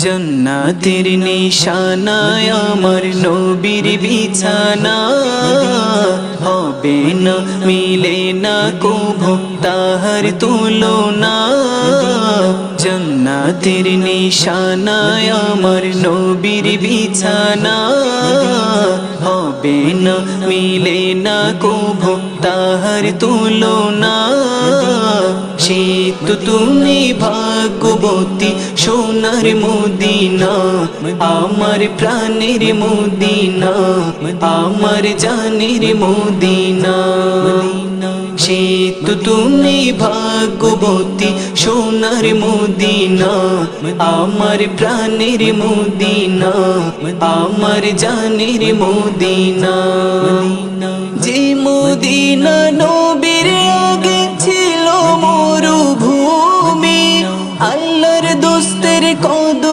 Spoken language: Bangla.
জন্নাতের নিশানায় আমার নবীর বিছানা। হবে না, মিলে না কভু তাহার তুলনা। জন্নাতের নিশানায় আমার নবীর বিছানা। হবে না, মিলে না কভু তাহার তুলনা। তো তুমি ভাগ্যবতী সোনার মদিনা, আমার প্রাণের মদিনা, আমার জানের মদিনা। সে তুমি ভাগ্যবতী সোনার মদিনা, আমার প্রাণের মদিনা, আমার জানের মদিনা। দোস্তের কদ